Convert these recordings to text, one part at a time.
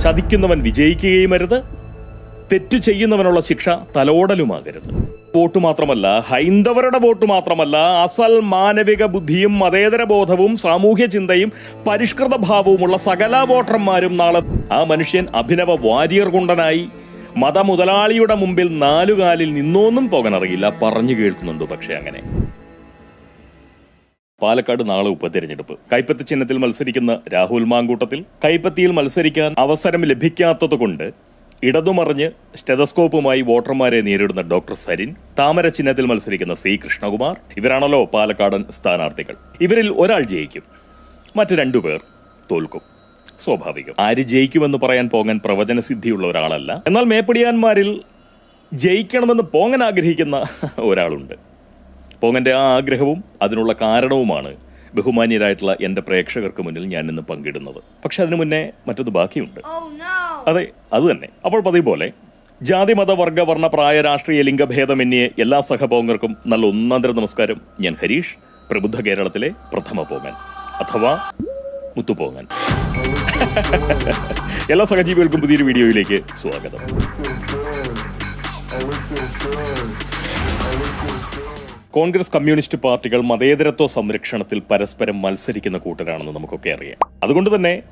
ചതിക്കുന്നവൻ വിജയിക്കുകയും അരുത് തെറ്റു ചെയ്യുന്നവനുള്ള ശിക്ഷ തലോടലുമാകരുത്. വോട്ട് മാത്രമല്ല ഹൈന്ദവരുടെ വോട്ട് മാത്രമല്ല അസൽ മാനവിക ബുദ്ധിയും മതേതര ബോധവും സാമൂഹ്യ ചിന്തയും പരിഷ്കൃത ഭാവവുമുള്ള സകല വോട്ടർമാരും നാളെ ആ മനുഷ്യൻ അഭിനവ വാരിയർ കുണ്ടനായി മതമുതലാളിയുടെ മുമ്പിൽ നാലുകാലിൽ നിന്നോന്നും പോകാനറിയില്ല. പറഞ്ഞു കേൾക്കുന്നുണ്ട് പക്ഷെ അങ്ങനെ. പാലക്കാട് നാളെ ഉപതെരഞ്ഞെടുപ്പ്. കൈപ്പത്തി ചിഹ്നത്തിൽ മത്സരിക്കുന്ന രാഹുൽ മാങ്കൂട്ടത്തിൽ കൈപ്പത്തിയിൽ മത്സരിക്കാൻ അവസരം ലഭിക്കാത്തതുകൊണ്ട് ഇടതുമറിഞ്ഞ് സ്റ്റെതസ്കോപ്പുമായി വോട്ടർമാരെ നേരിടുന്ന ഡോക്ടർ സരിൻ താമര ചിഹ്നത്തിൽ മത്സരിക്കുന്ന സി കൃഷ്ണകുമാർ ഇവരാണല്ലോ പാലക്കാടൻ സ്ഥാനാർത്ഥികൾ. ഇവരിൽ ഒരാൾ ജയിക്കും മറ്റു രണ്ടുപേർ തോൽക്കും. സ്വാഭാവികം. ആര് ജയിക്കുമെന്ന് പറയാൻ പോങ്ങൻ പ്രവചന സിദ്ധിയുള്ള ഒരാളല്ല. എന്നാൽ മേപ്പടിയാന്മാരിൽ ജയിക്കണമെന്ന് പോങ്ങൻ ആഗ്രഹിക്കുന്ന ഒരാളുണ്ട്. പോങ്ങന്റെ ആ ആഗ്രഹവും അതിനുള്ള കാരണവുമാണ് ബഹുമാന്യരായിട്ടുള്ള എന്റെ പ്രേക്ഷകർക്ക് മുന്നിൽ ഞാൻ ഇന്ന് പങ്കിടുന്നത്. പക്ഷെ അതിനു മുന്നേ മറ്റൊന്ന് ബാക്കിയുണ്ട്. Oh! അതെ അത് തന്നെ. അപ്പോൾ പതിവ് പോലെ ജാതി മത വർഗ വർണ പ്രായ രാഷ്ട്രീയ ലിംഗഭേദമന്യേ എല്ലാ സഹപോങ്ങർക്കും നല്ല ഒന്നാന്തര നമസ്കാരം. ഞാൻ ഹരീഷ് പ്രബുദ്ധ കേരളത്തിലെ പ്രഥമ പോങ്ങൻ. അഥവാ മുത്തുപോങ്ങൻ എല്ലാ സഹജീവികൾക്കും പുതിയൊരു വീഡിയോയിലേക്ക് സ്വാഗതം. കോൺഗ്രസ് കമ്മ്യൂണിസ്റ്റ് പാർട്ടികൾ മതേതരത്വ സംരക്ഷണത്തിൽ പരസ്പരം മത്സരിക്കുന്ന കൂട്ടരാണെന്ന് നമുക്കൊക്കെ അറിയാം. അതുകൊണ്ട് തന്നെ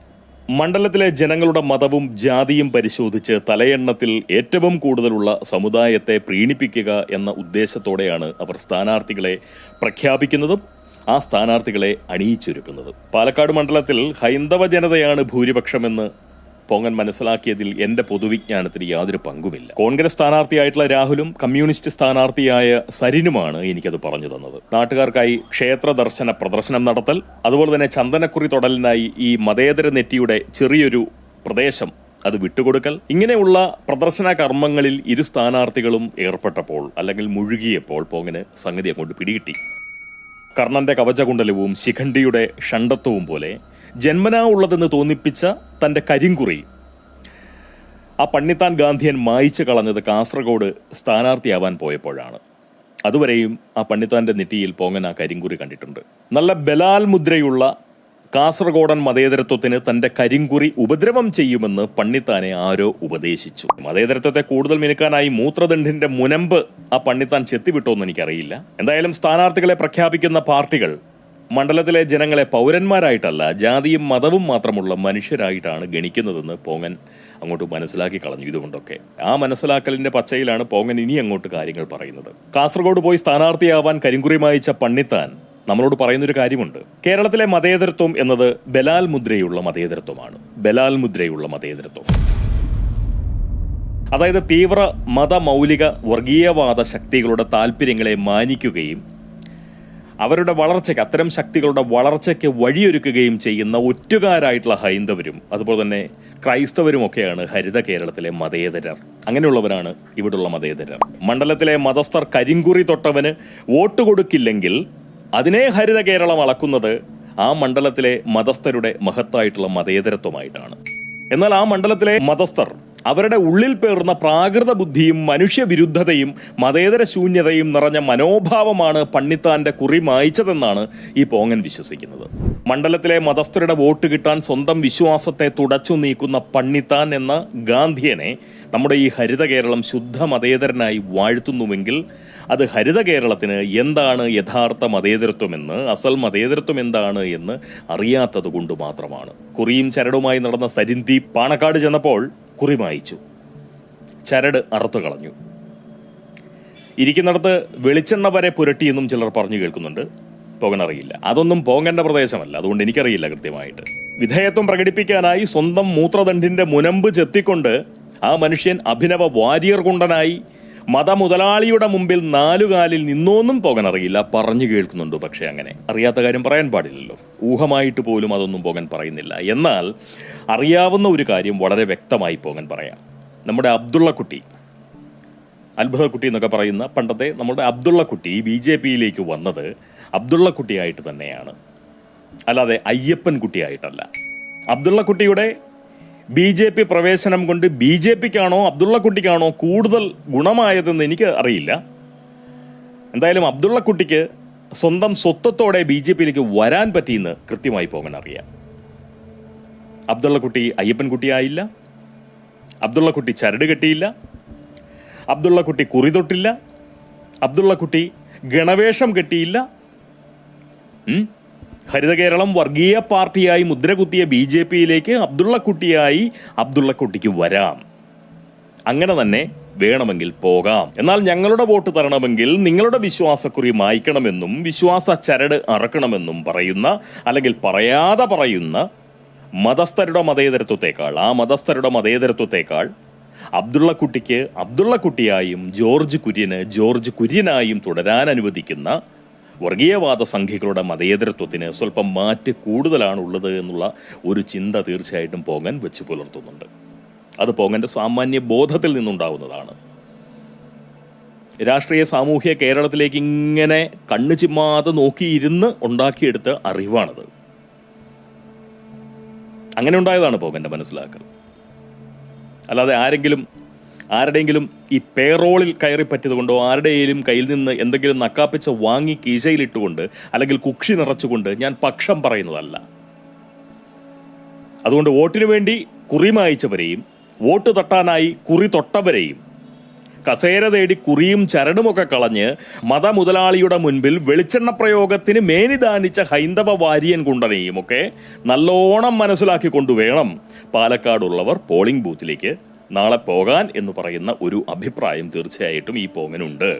മണ്ഡലത്തിലെ ജനങ്ങളുടെ മതവും ജാതിയും പരിശോധിച്ച് തലയെണ്ണത്തിൽ ഏറ്റവും കൂടുതലുള്ള സമുദായത്തെ പ്രീണിപ്പിക്കുക എന്ന ഉദ്ദേശത്തോടെയാണ് അവർ സ്ഥാനാർത്ഥികളെ പ്രഖ്യാപിക്കുന്നതും ആ സ്ഥാനാർത്ഥികളെ അണിയിച്ചൊരുക്കുന്നതും. പാലക്കാട് മണ്ഡലത്തിൽ ഹൈന്ദവ ജനതയാണ് ഭൂരിപക്ഷമെന്ന് പൊങ്ങൻ മനസ്സിലാക്കിയതിൽ എന്റെ പൊതുവിജ്ഞാനത്തിന് യാതൊരു പങ്കുമില്ല. കോൺഗ്രസ് സ്ഥാനാർത്ഥിയായിട്ടുള്ള രാഹുലും കമ്മ്യൂണിസ്റ്റ് സ്ഥാനാർത്ഥിയായ സരിനുമാണ് എനിക്കത് പറഞ്ഞു തന്നത്. നാട്ടുകാർക്കായി ക്ഷേത്ര ദർശന പ്രദർശനം നടത്തൽ അതുപോലെ തന്നെ ചന്ദനക്കുറി തൊടലിനായി ഈ മതേതര നെറ്റിയുടെ ചെറിയൊരു പ്രദേശം അത് വിട്ടുകൊടുക്കൽ. ഇങ്ങനെയുള്ള പ്രദർശന കർമ്മങ്ങളിൽ ഇരു സ്ഥാനാർത്ഥികളും ഏർപ്പെട്ടപ്പോൾ അല്ലെങ്കിൽ മുഴുകിയപ്പോൾ പോങ്ങിന് സംഗതി അങ്ങോട്ട് പിടികിട്ടി. കർണന്റെ കവചകുണ്ടലവും ശിഖണ്ഡിയുടെ ഷണ്ടത്വവും പോലെ ജന്മനാ ഉള്ളതെന്ന് തോന്നിപ്പിച്ച തന്റെ കരിങ്കുറി. ആ പണ്ണിത്താൻ ഗാന്ധിയൻ മായിച്ചു കളഞ്ഞത് കാസർഗോഡ് സ്ഥാനാർത്ഥിയാവാൻ പോയപ്പോഴാണ്. അതുവരെയും ആ പണ്ണിത്താന്റെ നെറ്റിയിൽ പോങ്ങൻ ആ കരിങ്കുറി കണ്ടിട്ടുണ്ട്. നല്ല ബലാൽ മുദ്രയുള്ള കാസർഗോഡൻ മതേതരത്വത്തിന് തന്റെ കരിങ്കുറി ഉപദ്രവം ചെയ്യുമെന്ന് പണ്ണിത്താനെ ആരോ ഉപദേശിച്ചു. മതേതരത്വത്തെ കൂടുതൽ മിനുക്കാനായി മൂത്രദണ്ഡിന്റെ മുനമ്പ് ആ പണ്ണിത്താൻ ചെത്തിവിട്ടോന്ന് എനിക്കറിയില്ല. എന്തായാലും സ്ഥാനാർത്ഥികളെ പ്രഖ്യാപിക്കുന്ന പാർട്ടികൾ മണ്ഡലത്തിലെ ജനങ്ങളെ പൗരന്മാരായിട്ടല്ല ജാതിയും മതവും മാത്രമുള്ള മനുഷ്യരായിട്ടാണ് ഗണിക്കുന്നതെന്ന് പോങ്ങൻ അങ്ങോട്ട് മനസ്സിലാക്കി കളഞ്ഞു. ഇതുകൊണ്ടൊക്കെ ആ മനസ്സിലാക്കലിന്റെ പച്ചയിലാണ് പോങ്ങൻ ഇനി അങ്ങോട്ട് കാര്യങ്ങൾ പറയുന്നത്. കാസർഗോഡ് പോയി സ്ഥാനാർത്ഥിയാവാൻ കരിങ്കുറി മായിച്ച പണ്ണിത്താൻ നമ്മളോട് പറയുന്നൊരു കാര്യമുണ്ട്. കേരളത്തിലെ മതേതരത്വം എന്നത് ബലാൽ മുദ്രയുള്ള മതേതരത്വമാണ്. ബലാൽ മുദ്രയുള്ള മതേതരത്വം. അതായത് തീവ്ര മതമൗലിക വർഗീയവാദ ശക്തികളുടെ താല്പര്യങ്ങളെ മാനിക്കുകയും അവരുടെ വളർച്ചയ്ക്ക് അത്തരം ശക്തികളുടെ വളർച്ചയ്ക്ക് വഴിയൊരുക്കുകയും ചെയ്യുന്ന ഒറ്റുകാരായിട്ടുള്ള ഹൈന്ദവരും അതുപോലെ തന്നെ ക്രൈസ്തവരുമൊക്കെയാണ് ഹരിത കേരളത്തിലെ മതേതരർ. അങ്ങനെയുള്ളവരാണ് ഇവിടുള്ള മതേതരർ. മണ്ഡലത്തിലെ മതസ്ഥർ കരിങ്കുറി തൊട്ടവന് വോട്ട് കൊടുക്കില്ലെങ്കിൽ അതിനെ ഹരിത കേരളം അളക്കുന്നത് ആ മണ്ഡലത്തിലെ മതസ്ഥരുടെ മഹത്തായിട്ടുള്ള മതേതരത്വമായിട്ടാണ്. എന്നാൽ ആ മണ്ഡലത്തിലെ മതസ്ഥർ അവരുടെ ഉള്ളിൽ പേർന്ന പ്രാകൃത ബുദ്ധിയും മനുഷ്യവിരുദ്ധതയും മതേതര ശൂന്യതയും നിറഞ്ഞ മനോഭാവമാണ് പണ്ണിത്താന്റെ കുറി മായിച്ചതെന്നാണ് ഈ പോങ്ങൻ വിശ്വസിക്കുന്നത്. മണ്ഡലത്തിലെ മതസ്ഥരുടെ വോട്ട് കിട്ടാൻ സ്വന്തം വിശ്വാസത്തെ തുടച്ചു നീക്കുന്ന പണ്ണിത്താൻ എന്ന ഗാന്ധിയനെ നമ്മുടെ ഈ ഹരിത കേരളം ശുദ്ധ മതേതരനായി വാഴ്ത്തുന്നുവെങ്കിൽ അത് ഹരിത കേരളത്തിന് എന്താണ് യഥാർത്ഥ മതേതരത്വമെന്ന് അസൽ മതേതരത്വം എന്താണ് എന്ന് അറിയാത്തത് കൊണ്ട് മാത്രമാണ്. കുറിയും ചരടുമായി നടന്ന സരിന്തി പാണക്കാട് ചെന്നപ്പോൾ കുറി മായിച്ചു. ചരട് അറുത്തു കളഞ്ഞു. ഇരിക്കുന്നിടത്ത് വെളിച്ചെണ്ണ വരെ പുരട്ടിയെന്നും ചിലർ പറഞ്ഞു കേൾക്കുന്നുണ്ട്. പോകാനറിയില്ല. അതൊന്നും പോകേണ്ട പ്രദേശമല്ല. അതുകൊണ്ട് എനിക്കറിയില്ല കൃത്യമായിട്ട്. വിധേയത്വം പ്രകടിപ്പിക്കാനായി സ്വന്തം മൂത്രദണ്ഡിന്റെ മുനമ്പ് ചെത്തിക്കൊണ്ട് ആ മനുഷ്യൻ അഭിനവ വാരിയർ കുണ്ടനായി മതമുതലാളിയുടെ മുമ്പിൽ നാലുകാലിൽ നിന്നോന്നും പോകാൻ അറിയില്ല പറഞ്ഞു കേൾക്കുന്നുണ്ട് പക്ഷേ അങ്ങനെ? അറിയാത്ത കാര്യം പറയാൻ പാടില്ലല്ലോ. ഊഹമായിട്ട് പോലും അതൊന്നും പോകാൻ പറയുന്നില്ല. എന്നാൽ അറിയാവുന്ന ഒരു കാര്യം വളരെ വ്യക്തമായി പോകാൻ പറയാം. നമ്മുടെ അബ്ദുള്ളക്കുട്ടി അത്ഭുതക്കുട്ടി എന്നൊക്കെ പറയുന്ന പണ്ടത്തെ നമ്മുടെ അബ്ദുള്ളക്കുട്ടി ബി ജെ പിയിലേക്ക് വന്നത് അബ്ദുള്ളക്കുട്ടിയായിട്ട് തന്നെയാണ്. അല്ലാതെ അയ്യപ്പൻ കുട്ടിയായിട്ടല്ല അബ്ദുള്ളക്കുട്ടിയുടെ ബി ജെ പി പ്രവേശനം കൊണ്ട് ബി ജെ പിക്കാണോ അബ്ദുള്ളക്കുട്ടിക്കാണോ കൂടുതൽ ഗുണമായതെന്ന് എനിക്ക് അറിയില്ല. എന്തായാലും അബ്ദുള്ളക്കുട്ടിക്ക് സ്വന്തം സ്വത്വത്തോടെ ബി ജെ പിയിലേക്ക് വരാൻ പറ്റിയെന്ന് കൃത്യമായി പോകാൻ അറിയാം. അബ്ദുള്ളക്കുട്ടി അയ്യപ്പൻകുട്ടിയായില്ല. അബ്ദുള്ളക്കുട്ടി ചരട് കെട്ടിയില്ല. അബ്ദുള്ളക്കുട്ടി കുറി തൊട്ടില്ല. അബ്ദുള്ളക്കുട്ടി ഗണവേഷം കെട്ടിയില്ല. ഉം? ഹരിത കേരളം വർഗീയ പാർട്ടിയായി മുദ്രകുത്തിയ ബി ജെ പിയിലേക്ക് അബ്ദുള്ളക്കുട്ടിയായി അബ്ദുള്ളക്കുട്ടിക്ക് വരാം അങ്ങനെ തന്നെ വേണമെങ്കിൽ പോകാം എന്നാൽ ഞങ്ങളുടെ വോട്ട് തരണമെങ്കിൽ നിങ്ങളുടെ വിശ്വാസക്കുറി മായ്ക്കണമെന്നും വിശ്വാസ ചരട് അറക്കണമെന്നും പറയുന്ന അല്ലെങ്കിൽ പറയാതെ പറയുന്ന മതസ്ഥരുടെ മതേതരത്വത്തെക്കാൾ ആ മതസ്ഥരുടെ മതേതരത്വത്തെക്കാൾ അബ്ദുള്ളക്കുട്ടിക്ക് അബ്ദുള്ളക്കുട്ടിയായും ജോർജ് കുര്യന് ജോർജ് കുര്യനായും തുടരാൻ അനുവദിക്കുന്ന വർഗീയവാദ സംഘികളുടെ മതേതരത്വത്തിന് സ്വല്പം മാറ്റ് കൂടുതലാണുള്ളത് എന്നുള്ള ഒരു ചിന്ത തീർച്ചയായിട്ടും പോങ്ങൻ വെച്ച് പുലർത്തുന്നുണ്ട്. അത് പോങ്ങന്റെ സാമാന്യ ബോധത്തിൽ നിന്നുണ്ടാവുന്നതാണ്. രാഷ്ട്രീയ സാമൂഹ്യ കേരളത്തിലേക്ക് ഇങ്ങനെ കണ്ണു ചിമ്മാതെ നോക്കിയിരുന്ന് ഉണ്ടാക്കിയെടുത്ത അറിവാണത്. അങ്ങനെ ഉണ്ടായതാണ് പോകന്റെ മനസ്സിലാക്കൽ. അല്ലാതെ ആരെങ്കിലും ആരുടെയെങ്കിലും ഈ പേറോളിൽ കയറി പറ്റിയതുകൊണ്ടോ ആരുടെയും കയ്യിൽ നിന്ന് എന്തെങ്കിലും നക്കാപ്പിച്ച വാങ്ങി കീശയിലിട്ടുകൊണ്ട് അല്ലെങ്കിൽ കുക്ഷി നിറച്ചുകൊണ്ട് ഞാൻ പക്ഷം പറയുന്നതല്ല. അതുകൊണ്ട് വോട്ടിനു വേണ്ടി കുറി മായിച്ചവരെയും വോട്ട് തൊട്ടാനായി കുറി തൊട്ടവരെയും കസേര തേടി കുറിയും ചരടുമൊക്കെ കളഞ്ഞ് മത മുതലാളിയുടെ മുൻപിൽ വെളിച്ചെണ്ണ പ്രയോഗത്തിന് മേനിദാനിച്ച ഹൈന്ദവ വാര്യൻ കുണ്ടനെയും ഒക്കെ നല്ലോണം മനസ്സിലാക്കി കൊണ്ടുവേണം പാലക്കാടുള്ളവർ പോളിംഗ് ബൂത്തിലേക്ക് നാളെ പോകാൻ എന്ന് പറയുന്ന ഒരു അഭിപ്രായം തീർച്ചയായിട്ടും ഈ പോങ്ങനുണ്ട്.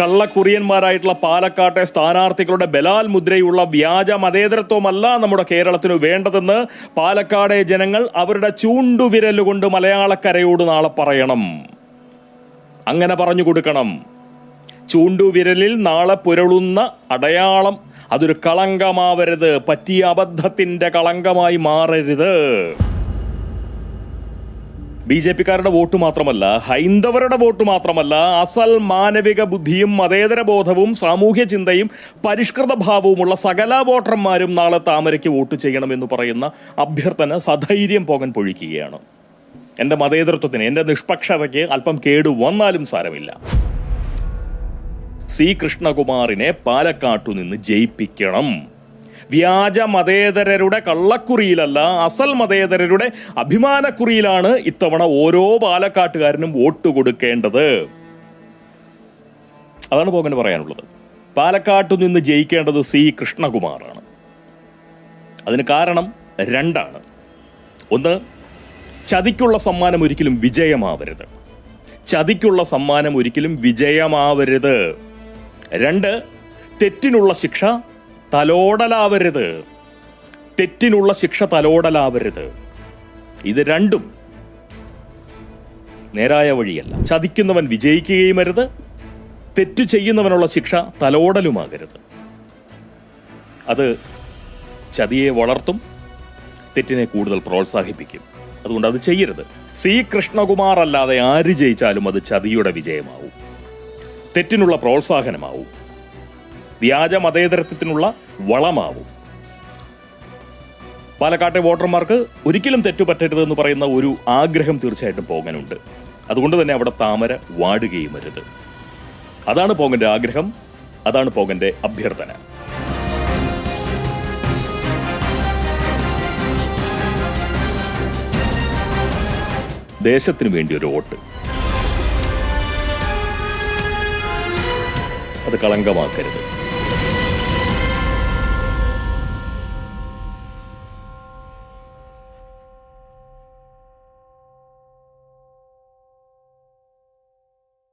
കള്ളക്കുറിയന്മാരായിട്ടുള്ള പാലക്കാട്ടെ സ്ഥാനാർത്ഥികളുടെ ബലാൽ മുദ്രയുള്ള വ്യാജ മതേതരത്വമല്ല നമ്മുടെ കേരളത്തിന് വേണ്ടതെന്ന് പാലക്കാടെ ജനങ്ങൾ അവരുടെ ചൂണ്ടുവിരലുകൊണ്ട് മലയാളക്കരയോട് നാളെ പറയണം. അങ്ങനെ പറഞ്ഞു കൊടുക്കണം. ചൂണ്ടുവിരലിൽ നാളെ പുരളുന്ന അടയാളം അതൊരു കളങ്കമാവരുത്. പറ്റിയ അബദ്ധത്തിന്റെ കളങ്കമായി മാറരുത്. ബി ജെ പിക്കാരുടെ വോട്ട് മാത്രമല്ല ഹൈന്ദവരുടെ വോട്ട് മാത്രമല്ല അസൽ മാനവിക ബുദ്ധിയും മതേതര ബോധവും സാമൂഹ്യ ചിന്തയും പരിഷ്കൃത ഭാവവുമുള്ള സകല വോട്ടർമാരും നാളെ താമരയ്ക്ക് വോട്ട് ചെയ്യണമെന്ന് പറയുന്ന അഭ്യർത്ഥന സധൈര്യം പോകാൻ പൊഴിക്കുകയാണ്. എന്റെ മതേതരത്വത്തിന് എന്റെ നിഷ്പക്ഷതയ്ക്ക് അല്പം കേടു വന്നാലും സാരമില്ല. സി കൃഷ്ണകുമാറിനെ പാലക്കാട്ടു നിന്ന് ജയിപ്പിക്കണം. വ്യാജ മതേതരരുടെ കള്ളക്കുറിയിലല്ല അസൽ മതേതരരുടെ അഭിമാനക്കുറിയിലാണ് ഇത്തവണ ഓരോ പാലക്കാട്ടുകാരനും വോട്ട് കൊടുക്കേണ്ടത്. അതാണ് പോകന് പറയാനുള്ളത്. പാലക്കാട്ടു നിന്ന് ജയിക്കേണ്ടത് സി കൃഷ്ണകുമാറാണ്. അതിന് കാരണം രണ്ടാണ്. ഒന്ന് ചതിക്കുള്ള സമ്മാനം ഒരിക്കലും വിജയമാവരുത്. ചതിക്കുള്ള സമ്മാനം ഒരിക്കലും വിജയമാവരുത്. രണ്ട് തെറ്റിനുള്ള ശിക്ഷ തലോടലാവരുത്. തെറ്റിനുള്ള ശിക്ഷ തലോടലാവരുത്. ഇത് രണ്ടും നേരായ വഴിയല്ല. ചതിക്കുന്നവൻ വിജയിക്കുകയും അരുത്. തെറ്റു ചെയ്യുന്നവനുള്ള ശിക്ഷ തലോടലുമാകരുത്. അത് ചതിയെ വളർത്തും തെറ്റിനെ കൂടുതൽ പ്രോത്സാഹിപ്പിക്കും. അതുകൊണ്ട് അത് ചെയ്യരുത്. സി കൃഷ്ണകുമാർ അല്ലാതെ ആര് ജയിച്ചാലും അത് ചതിയുടെ വിജയമാവും. തെറ്റിനുള്ള പ്രോത്സാഹനമാവും. വ്യാജ മതേതരത്വത്തിനുള്ള വളമാവും. പാലക്കാട്ടെ വോട്ടർമാർക്ക് ഒരിക്കലും തെറ്റുപറ്റരുത് എന്ന് പറയുന്ന ഒരു ആഗ്രഹം തീർച്ചയായിട്ടും പോകാനുണ്ട് അതുകൊണ്ട് തന്നെ അവിടെ താമര വാടുകയും വരുത് അതാണ് പോകന്റെ ആഗ്രഹം അതാണ് പോകന്റെ അഭ്യർത്ഥന. ദേശത്തിന് വേണ്ടി ഒരു വോട്ട്. അത് കളങ്കമാക്കരുത്. you